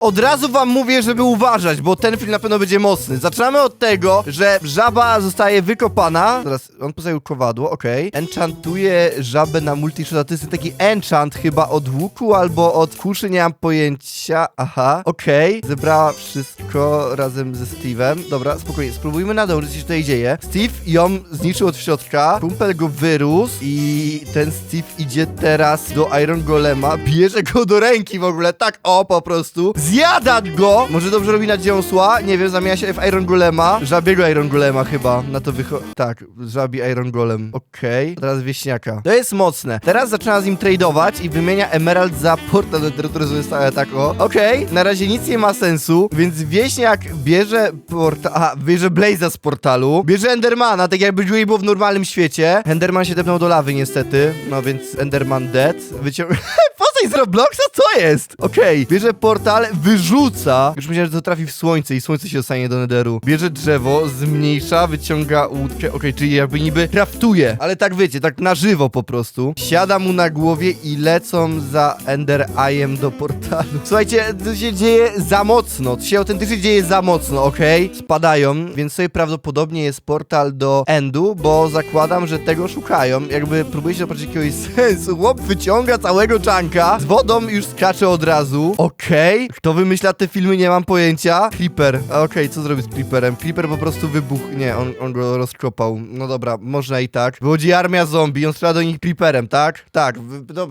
Od razu wam mówię, żeby uważać, bo ten film na pewno będzie mocny. Zaczynamy od tego, że żaba zostaje wykopana. Teraz on postawił kowadło, okej. Enchantuje żabę na multishota. To jest taki enchant chyba od łuku albo od kuszy, nie mam pojęcia. Aha, okej. Zebrała wszystko razem ze Steve'em. Dobra, spokojnie, spróbujmy nadążyć, co się tutaj dzieje. Steve ją zniszczył od środka, kumpel go wyrósł i ten Steve idzie teraz do Iron Golema, bierze go do ręki w ogóle, tak o po prostu, zjada go! Może dobrze robi na dziąsła? Nie wiem, zamienia się w Iron Golema, żabiego Iron Golema chyba, na to wychodzi, tak, żabi Iron Golem, okej, teraz wieśniaka. To jest mocne. Teraz zaczyna z nim tradeować i wymienia Emerald za portal, do który zostaje tak o. Okej, na razie nic nie ma sensu, więc wieśniak bierze portal, aha, bierze Blaze'a z portalu, bierze Endermana, tak jakby Dewey był w normalnym świecie. Enderman się tepnął do lawy niestety, no więc Enderman dead. Wyciąga... Postać z Robloxa? Co jest? Okej, bierze portal, wyrzuca. Już myślałem, że to trafi w słońce i słońce się dostanie do nederu. Bierze drzewo, zmniejsza, wyciąga łódkę. Okej, czyli jakby niby craftuje, ale tak wiecie, tak na żywo po prostu. Siada mu na głowie i lecą za Ender Eye'em do portalu. Słuchajcie, to się dzieje za mocno. To się autentycznie dzieje za mocno, okej? Spadają, więc sobie prawdopodobnie jest portal do Endu, bo zakładam, że tego szukają. Jakby próbuje się zobaczyć jakiegoś sensu. Chłop wyciąga całego czanka, z wodą już skacze od razu. Okej, kto wymyśla te filmy, nie mam pojęcia. Creeper. Okej, co zrobić z Creeperem? Creeper po prostu wybuchł. Nie, on, on go rozkopał. No dobra, można i tak. Wychodzi armia zombie, on strzela do nich Creeperem, tak? Tak, no,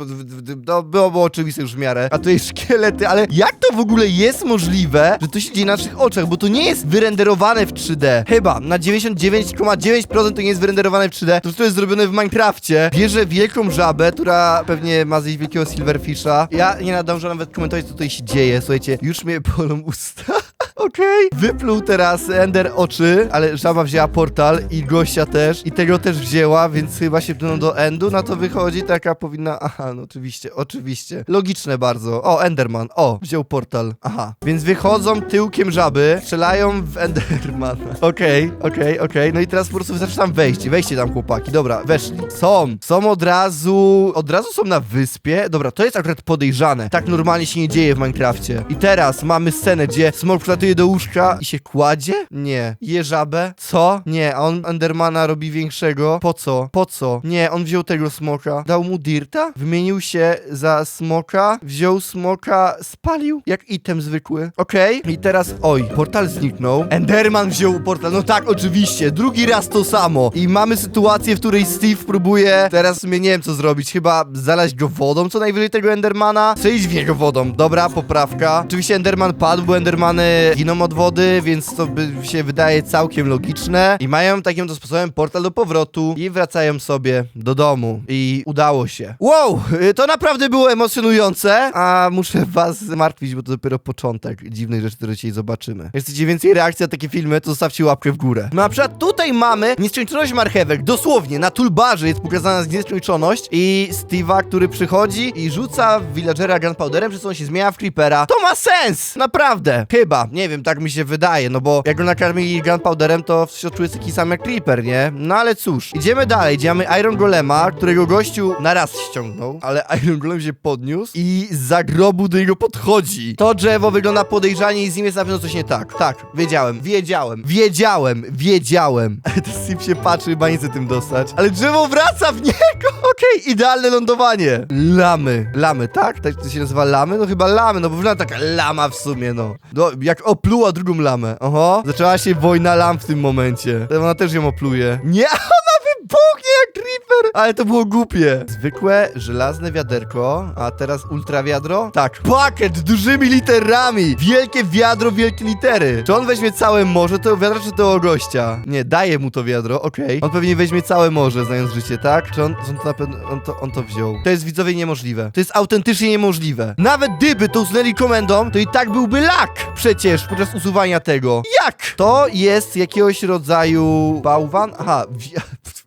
no, było, oczywiste już w miarę. A tu jest szkielety, ale jak to w ogóle jest możliwe, że to się dzieje na naszych oczach? Bo to nie jest wyrenderowane w 3D. Chyba, na 99,9% to nie jest wyrenderowane w 3D. To, to jest zrobione w Minecrafcie. Bierze wielką żabę, która pewnie ma zjeść wielkiego silverfisha. Ja nie nadążę nawet komentować, co tutaj się dzieje. Słuchajcie, już mnie bolą usta. Okej. Wypluł teraz Ender oczy, ale żaba wzięła portal i gościa też. I tego też wzięła, więc chyba się pną do Endu. Na to wychodzi taka powinna... Aha, no oczywiście, oczywiście. Logiczne bardzo. O, Enderman. O, wziął portal. Aha. Więc wychodzą tyłkiem żaby, strzelają w Endermana. Okej, okej, okej. No i teraz po prostu wystarczy tam wejść. Wejście tam, chłopaki. Dobra, weszli. Są. Są od razu... Od razu są na wyspie. Dobra, to jest akurat podejrzane. Tak normalnie się nie dzieje w Minecrafcie. I teraz mamy scenę, gdzie Smok do łóżka i się kładzie? Nie. Je żabę? Co? Nie, a on Endermana robi większego. Po co? Po co? Nie, on wziął tego smoka. Dał mu dirta? Wymienił się za smoka, wziął smoka, spalił jak item zwykły. Okej. I teraz, oj, portal zniknął. Enderman wziął portal. No tak, oczywiście. Drugi raz to samo. I mamy sytuację, w której Steve próbuje teraz w sumie nie wiem co zrobić. Chyba zalać go wodą co najwyżej tego Endermana. Strzelić w niego wodą. Dobra, poprawka. Oczywiście Enderman padł, bo Endermany giną od wody, więc to by się wydaje całkiem logiczne. I mają takim to sposobem portal do powrotu i wracają sobie do domu. I udało się. Wow, y, to naprawdę było emocjonujące, a muszę was martwić, bo to dopiero początek dziwnej rzeczy, które dzisiaj zobaczymy. Jak chcecie więcej reakcji na takie filmy, to zostawcie łapkę w górę. No na przykład tutaj mamy nieskończoność marchewek. Dosłownie, na toolbarze jest pokazana nieskończoność i Steve'a, który przychodzi i rzuca villagera gunpowderem, przez co on się zmienia w creepera. To ma sens! Naprawdę. Chyba. Nie wiem, tak mi się wydaje, no bo jak go nakarmili gunpowderem, to w środku jest taki sam jak creeper, nie? No ale cóż. Idziemy dalej. Idziemy Iron Golema, którego gościu na raz ściągnął, ale Iron Golem się podniósł i z zagrobu do niego podchodzi. To drzewo wygląda podejrzanie i z nim jest na pewno coś nie tak. Tak, wiedziałem, wiedziałem, wiedziałem, wiedziałem. To Steve się patrzy, nie chce tym dostać. Ale drzewo wraca w niego! Okej, idealne lądowanie. Lamy. Lamy, tak? Tak to się nazywa lamy? No chyba lamy, no bo wygląda taka lama w sumie, no. no jak opluła drugą lamę. Oho. Zaczęła się wojna lam w tym momencie. Ona też ją opluje. Nie, ona wybuchnie jak creeper! Ale to było głupie. Zwykłe, żelazne wiaderko, a teraz ultra wiadro? Tak. Pakiet dużymi literami. Wielkie wiadro, wielkie litery. Czy on weźmie całe morze, to wiadro, czy to gościa? Nie, daje mu to wiadro, okej. On pewnie weźmie całe morze, znając życie, tak? Czy on, on to na pewno, on to, on to wziął? To jest widzowie niemożliwe. To jest autentycznie niemożliwe. Nawet gdyby to usunęli komendą, to i tak byłby lak przecież podczas usuwania tego. Jak? To jest jakiegoś rodzaju bałwan? Aha, wi-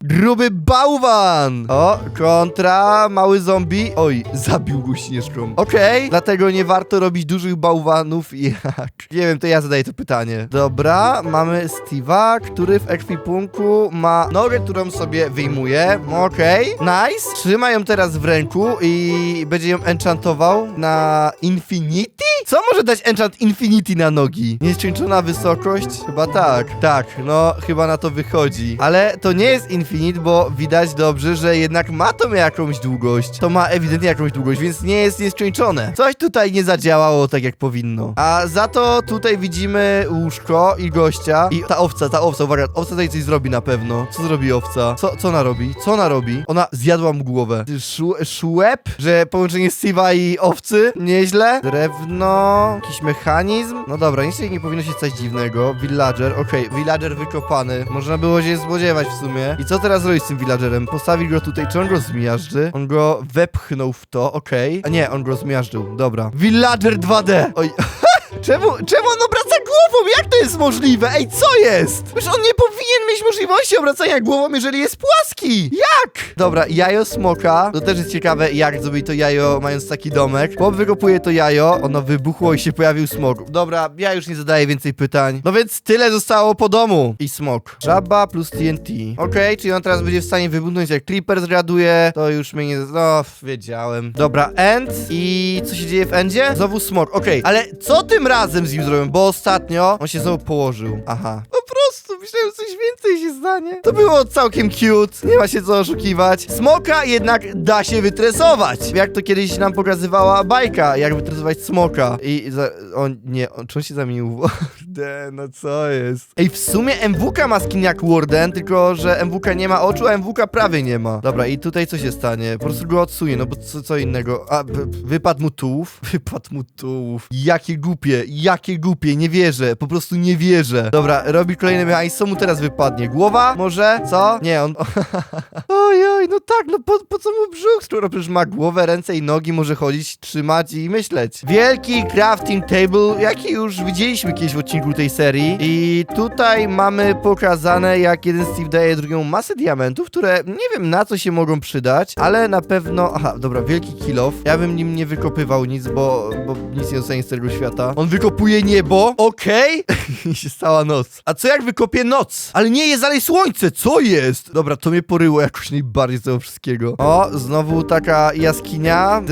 Gruby bałwan! O, kontra mały zombie. Oj, zabił go śnieżką. Okej, dlatego nie warto robić dużych bałwanów jak... Nie wiem, to ja zadaję to pytanie. Dobra, mamy Steve'a, który w ekwipunku ma nogę, którą sobie wyjmuje. Okej, nice. Trzyma ją teraz w ręku i będzie ją enchantował na Infinity? Co może dać enchant Infinity na nogi? Nieskończona wysokość? Chyba tak. Tak, no chyba na to wychodzi. Ale to nie jest Infinite, bo widać dobrze, że jednak ma to jakąś długość. To ma ewidentnie jakąś długość, więc nie jest nieskończone. Coś tutaj nie zadziałało tak jak powinno. A za to tutaj widzimy łóżko i gościa. I ta owca, ta owca, uwaga, owca tutaj coś zrobi na pewno. Co zrobi owca? Co, co ona robi? Co ona robi? Ona zjadła mu głowę. Szł, szłeb? Że połączenie Steve'a i owcy? Nieźle. Drewno, jakiś mechanizm. No dobra, nic nie powinno się stać dziwnego. Villager, okej, villager wykopany. Można było się spodziewać w sumie. I co teraz robić z tym villagerem? Postawić go tutaj, czy on go zmiażdży? On go wepchnął w to, okej. A nie, on go zmiażdżył, dobra. Villager 2D! Oj... Czemu, czemu on obraca głową? Jak to jest możliwe? Ej, co jest? Przecież on nie powinien mieć możliwości obracania głową, jeżeli jest płaski. Jak? Dobra, jajo smoka. To też jest ciekawe, jak zrobić to jajo, mając taki domek. Chłop wykopuje to jajo, ono wybuchło i się pojawił smok. Dobra, ja już nie zadaję więcej pytań. No więc tyle zostało po domu. I smok. Żaba plus TNT. Okej, czyli on teraz będzie w stanie wybuchnąć jak Creeper zraduje. To już mnie nie... No, wiedziałem. Dobra, end. I co się dzieje w endzie? Znowu smok. Okej, ale co tym razem z nim zrobią? Bo ostatnio on się znowu położył. Aha. Po prostu myślałem, że coś więcej się stanie. To było całkiem cute. Nie ma się co oszukiwać. Smoka jednak da się wytresować. Jak to kiedyś nam pokazywała bajka, jak wytresować smoka. I za... on nie, on, czy on się zamienił. Kurde, no co jest? Ej, w sumie MWK ma skin jak Warden, tylko że MWK nie ma oczu, a MWK prawie nie ma. Dobra, i tutaj co się stanie? Po prostu go odsunie, no bo co, co innego? A, wypadł mu tułów? Wypadł mu tułów. Jakie głupie, jakie głupie, nie wierzę, po prostu nie wierzę. Dobra, robi kolejny mechanizm, co mu teraz wypadnie? Głowa? Może? Co? Nie, on... oj, oj, no tak, no po, po co mu brzuch, skoro przecież ma głowę, ręce i nogi, może chodzić, trzymać i myśleć. Wielki crafting table, jaki już widzieliśmy kiedyś w odcinku tej serii i tutaj mamy pokazane, jak jeden Steve daje drugiemu masę diamentów, które nie wiem na co się mogą przydać, ale na pewno... Aha, dobra, wielki kill off. Ja bym nim nie wykopywał nic, bo, bo nic nie dostanie z tego świata. On wykopuje niebo, okej? I się stała noc. A co jak wykopie noc? Ale nie, jest dalej słońce, co jest? Dobra, to mnie poryło jakoś najbardziej z tego. O, znowu taka jaskinia,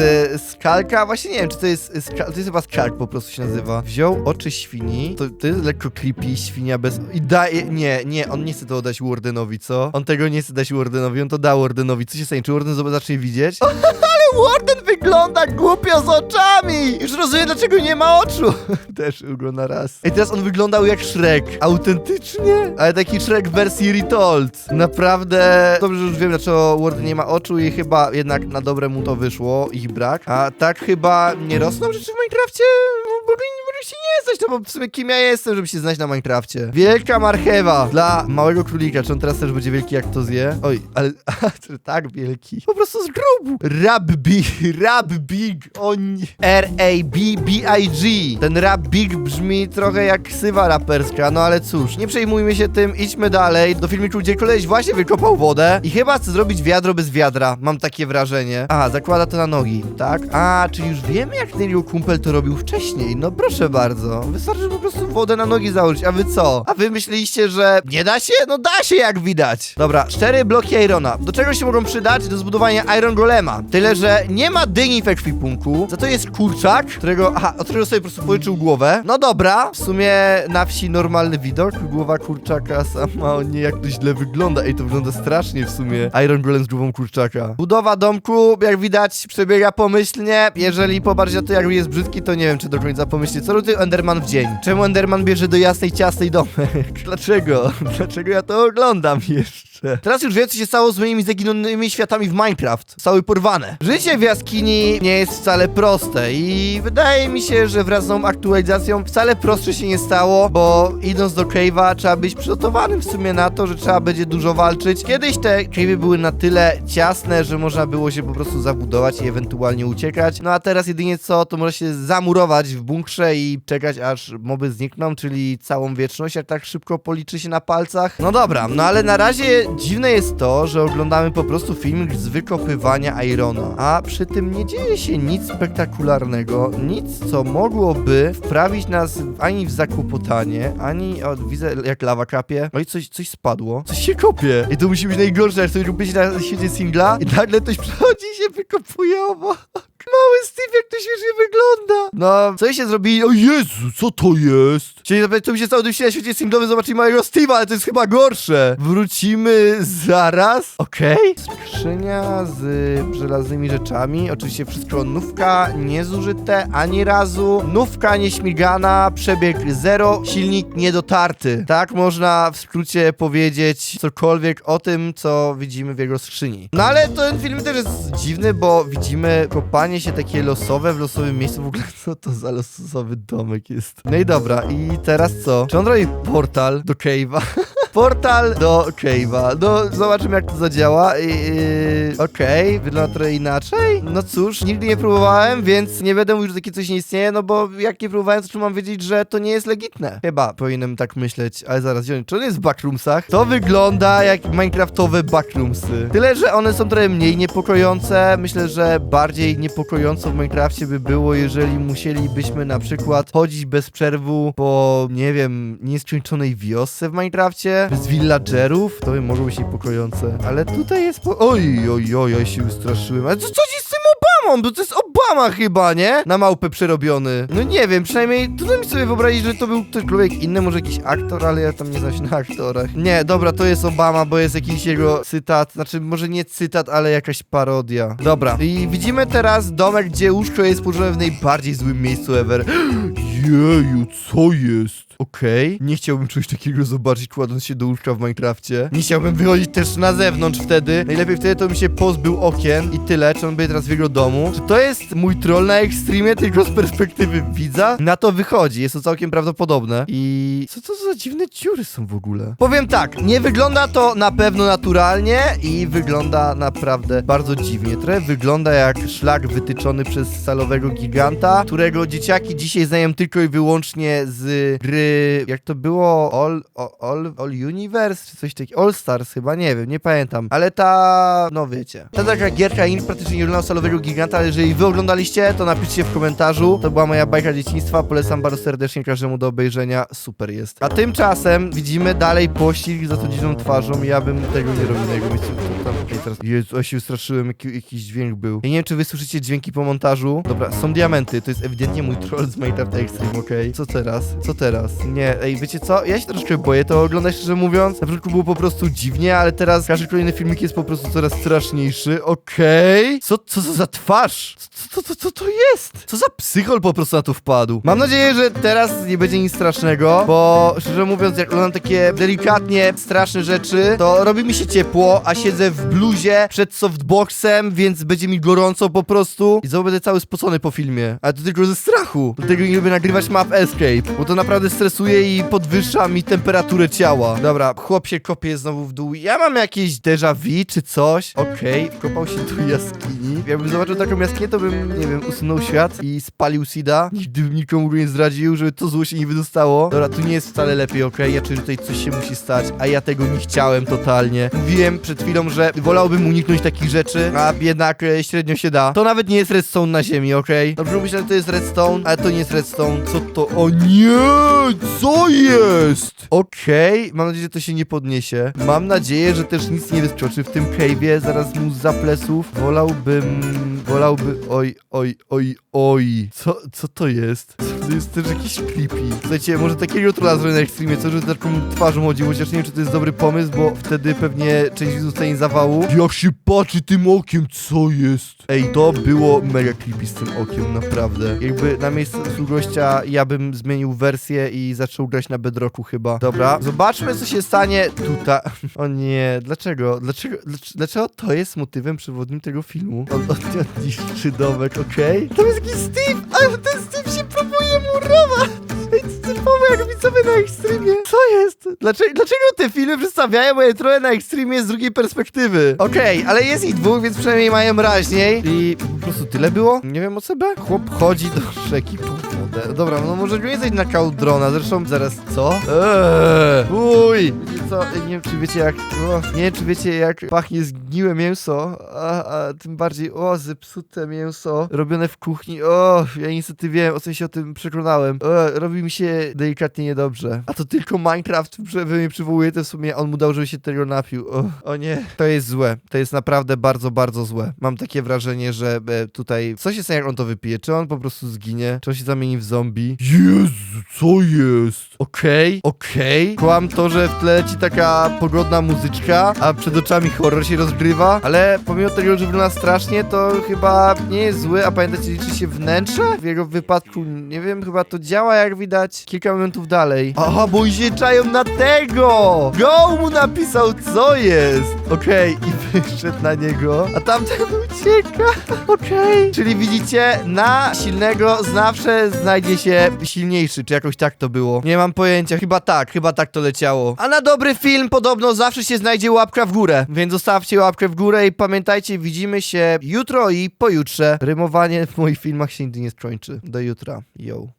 skalka, właśnie nie wiem, czy to jest, ska, to jest chyba skalk po prostu się nazywa. Wziął oczy świni, to, to jest lekko creepy, świnia bez... I daje, nie, nie, on nie chce to oddać Wardenowi, co? On tego nie chce dać Wardenowi, on to da Wardenowi. Co się stanie, czy Warden zob- zacznie widzieć? Warden wygląda głupio z oczami! Już rozumiem, dlaczego nie ma oczu. Też na raz. Ej, teraz on wyglądał jak Shrek. Autentycznie? Ale taki Shrek w wersji retold. Naprawdę... Dobrze, że już wiem, dlaczego Warden nie ma oczu i chyba jednak na dobre mu to wyszło, ich brak. A tak chyba nie rosną rzeczy w Minecrafcie? Mogę, mogę się nie znać, no bo w sumie kim ja jestem, żeby się znać na Minecrafcie. Wielka marchewa dla małego królika. Czy on teraz też będzie wielki, jak to zje? Oj, ale tak wielki. Po prostu z grubu. Rabbi, Rabbig, on... R-A-B-B-I-G. Ten Rabbig brzmi trochę jak ksywa raperska, no ale cóż, nie przejmujmy się tym, idźmy dalej do filmiku, gdzie koleś właśnie wykopał wodę i chyba chce zrobić wiadro bez wiadra, mam takie wrażenie. A, zakłada to na nogi, tak? A, czyli już wiemy, jak jego kumpel to robił wcześniej, no proszę bardzo. Wystarczy po prostu wodę na nogi założyć, a wy co? A wy myśleliście, że nie da się? No da się, jak widać. Dobra, cztery bloki Irona. Do czego się mogą przydać? Do zbudowania Iron Golema. Tyle, że nie ma dyni w ekwipunku, za to jest kurczak, którego, aha, od którego sobie po prostu pożyczył głowę. No dobra, w sumie na wsi normalny widok, głowa kurczaka sama, o nie, jak to źle wygląda. Ej, to wygląda strasznie w sumie. Iron Golem z głową kurczaka. Budowa domku, jak widać, przebiega pomyślnie. Jeżeli popatrzeć na to, jak jest brzydki, to nie wiem, czy do końca pomyślnie. Co robi Enderman w dzień? Czemu Enderman bierze do jasnej, ciasnej domek? Dlaczego? Dlaczego ja to oglądam jeszcze? Teraz już wiem, co się stało z moimi zaginionymi światami w Minecraft. Zostały porwane. Życie w jaskini nie jest wcale proste i wydaje mi się, że wraz z nową aktualizacją wcale prostsze się nie stało, bo idąc do cave'a trzeba być przygotowanym w sumie na to, że trzeba będzie dużo walczyć. Kiedyś te cave'y były na tyle ciasne, że można było się po prostu zabudować i ewentualnie uciekać. No a teraz jedynie co, to może się zamurować w bunkrze i czekać, aż moby znikną, czyli całą wieczność, jak tak szybko policzy się na palcach. No dobra, no ale na razie dziwne jest to, że oglądamy po prostu filmik z wykopywania Irona, a przy tym nie dzieje się nic spektakularnego, nic co mogłoby wprawić nas ani w zakłopotanie, ani, o, widzę jak lawa kapie, oj coś, coś spadło, coś się kopie. I to musi być najgorsze, jak sobie robicie na świecie singla i nagle ktoś przychodzi i się wykopuje obok. Mały Steve, jak to śmiesznie wygląda. No, co się zrobili? O Jezu, co to jest? Chcieli zapytać, co mi się stało, gdy na świecie singlowym zobaczyli małego Steve'a, ale to jest chyba gorsze. Wrócimy zaraz. Okej. Skrzynia z żelaznymi rzeczami. Oczywiście wszystko nówka, niezużyte ani razu. Nówka nieśmigana, przebieg zero, silnik niedotarty. Tak można w skrócie powiedzieć cokolwiek o tym, co widzimy w jego skrzyni. No ale ten film też jest dziwny, bo widzimy kopanie się takie losowe w losowym miejscu. W ogóle co to za losowy domek jest? No i dobra, i teraz co? Czy on robi portal do cave'a? Portal do Cave'a. No, zobaczymy jak to zadziała. Yy, Okej, wygląda trochę inaczej. No cóż, nigdy nie próbowałem, więc nie będę mówił, że takie coś nie istnieje, no bo jak nie próbowałem, to czy mam wiedzieć, że to nie jest legitne? Chyba powinienem tak myśleć, ale zaraz, wziąć. czy on jest w backroomsach? To wygląda jak minecraftowe backroomsy. Tyle, że one są trochę mniej niepokojące. Myślę, że bardziej niepokojąco w Minecrafcie by było, jeżeli musielibyśmy na przykład chodzić bez przerwu po, nie wiem, nieskończonej wiosce w Minecrafcie, bez villagerów, to mogło być niepokojące. Ale tutaj jest po... Oj, oj, oj, ja się ustraszyłem. Ale co, co ci z tym Obamą? Bo to jest Obama chyba, nie? Na małpę przerobiony. No nie wiem, przynajmniej trudno mi sobie wyobrazić, że to był ktokolwiek inny, może jakiś aktor, ale ja tam nie znam się na aktorach. Nie, dobra, to jest Obama, bo jest jakiś jego cytat, znaczy może nie cytat, ale jakaś parodia. Dobra, i widzimy teraz domek, gdzie łóżko jest położone w najbardziej złym miejscu ever. Jeju, co jest? Okej, nie chciałbym czegoś takiego zobaczyć kładąc się do łóżka w Minecrafcie. Nie chciałbym wychodzić też na zewnątrz wtedy. Najlepiej wtedy to bym się pozbył okien i tyle, czy on będzie teraz w jego domu. Czy to jest mój troll na ekstremie, tylko z perspektywy widza? Na to wychodzi, jest to całkiem prawdopodobne. I co to za dziwne dziury są w ogóle? Powiem tak, nie wygląda to na pewno naturalnie i wygląda naprawdę bardzo dziwnie. Trochę wygląda jak szlak wytyczony przez stalowego giganta, którego dzieciaki dzisiaj znają tylko i wyłącznie z gry, jak to było, All, All, All Universe, czy coś takiego, All Stars chyba, nie wiem, nie pamiętam, ale ta, no wiecie, ta taka gierka in praktycznie nie wygląda stalowego giganta, ale jeżeli wy oglądaliście, to napiszcie w komentarzu, to była moja bajka dzieciństwa, polecam bardzo serdecznie każdemu do obejrzenia, super jest. A tymczasem widzimy dalej pościg za tą dziwną twarzą, ja bym tego nie robił na jego miejscu, tam, okej, teraz, Jezu, się wystraszyłem, jaki, jakiś dźwięk był. Ja nie wiem, czy wy słyszycie dźwięki po montażu, dobra, są diamenty, to jest ewidentnie mój troll z Minecraft Extreme, okej, co teraz, co teraz? Nie, ej, wiecie co? Ja się troszkę boję to oglądać, szczerze mówiąc. Na początku było po prostu dziwnie, ale teraz każdy kolejny filmik jest po prostu coraz straszniejszy. Okej. Co, co, za twarz? Co, co, co, co to jest? Co za psychol po prostu na to wpadł? Mam nadzieję, że teraz nie będzie nic strasznego, bo szczerze mówiąc, jak oglądam takie delikatnie straszne rzeczy, to robi mi się ciepło, a siedzę w bluzie przed softboxem, więc będzie mi gorąco po prostu i znowu będę cały spocony po filmie. Ale to tylko ze strachu. Dlatego nie lubię nagrywać map Escape, bo to naprawdę stresuje i podwyższa mi temperaturę ciała. Dobra, chłop się kopie znowu w dół. Ja mam jakieś déjà vu czy coś. Okej, wkopał się do jaskini. Jakbym zobaczył taką jaskinię, to bym, nie wiem, usunął świat i spalił Sida. Nigdy bym nikomu nie zdradził, żeby to zło się nie wydostało. Dobra, tu nie jest wcale lepiej, okej? Ja czuję, że tutaj coś się musi stać, a ja tego nie chciałem totalnie. Mówiłem przed chwilą, że wolałbym uniknąć takich rzeczy, a jednak e, średnio się da. To nawet nie jest redstone na ziemi, okej? Dobrze myślę, że to jest redstone, ale to nie jest redstone. Co to? O nie! Co jest? Okej, mam nadzieję, że to się nie podniesie. Mam nadzieję, że też nic nie wyskoczy w tym cave'ie, zaraz mu za pleców. Wolałbym... Wolałby... Oj, oj, oj, oj. Co, co to jest? To jest też jakiś creepy. Słuchajcie, może takiego trolla zrobię na Extremie, co, że taką twarzą chodzi, chociaż nie wiem, czy to jest dobry pomysł, bo wtedy pewnie część widzów zostanie zawału. Jak się patrzy tym okiem, co jest? Ej, to było mega creepy z tym okiem, naprawdę. Jakby na miejscu gościa ja bym zmienił wersję i zaczął grać na Bedrocku chyba. Dobra, zobaczmy, co się stanie tutaj. O nie, dlaczego? Dlaczego, dlaczego, to jest motywem przewodnim tego filmu? On, on, on niszczy domek, okej? Tam jest jakiś Steve, ale ten Steve się próbuje murować! Ej, co ty powie, jak widzowie na Extremie? Co jest? Dlaczego, dlaczego te filmy przedstawiają moje trochę na ekstremie z drugiej perspektywy? Okej, ale jest ich dwóch, więc przynajmniej mają raźniej. I po prostu tyle było? Nie wiem o co? Chłop chodzi do rzeki po wodę. Dobra, no może nie jesteś na Cauldrona, zresztą zaraz co? Eee, uj! Wiecie co? Nie wiem czy wiecie jak... O, nie wiem czy wiecie jak pachnie zgniłe mięso, a, a tym bardziej o, zepsute mięso robione w kuchni. O, ja niestety wiem, o co się o tym przekonałem. Robi mi się delikatnie niedobrze. A to tylko Minecraft że wy mnie przywołuje, to w sumie on mu dał, żeby się tego napił. O, o nie, to jest złe. To jest naprawdę bardzo, bardzo złe. Mam takie wrażenie, że e, tutaj... Co się stanie, jak on to wypije? Czy on po prostu zginie? Czy on się zamieni w zombie? Jezu, co jest? Okej, okej. Kłam to, że w tle leci taka pogodna muzyczka, a przed oczami horror się rozgrywa, ale pomimo tego, że wygląda strasznie, to chyba nie jest zły, a pamiętacie, liczy się wnętrze? W jego wypadku, nie wiem, chyba to działa, jak widać, kilka momentów dalej. Aha, bo oni się czają na tego! Go mu napisał, co jest! Okej, i wyszedł na niego, a tamten ucieka. Okej. Czyli widzicie, na silnego zawsze znajdzie się silniejszy, czy jakoś tak to było. Nie mam pojęcia, chyba tak, chyba tak to leciało. A na dobry film podobno zawsze się znajdzie łapka w górę, więc zostawcie łapkę w górę i pamiętajcie, widzimy się jutro i pojutrze. Rymowanie w moich filmach się nigdy nie skończy. Do jutra. Yo.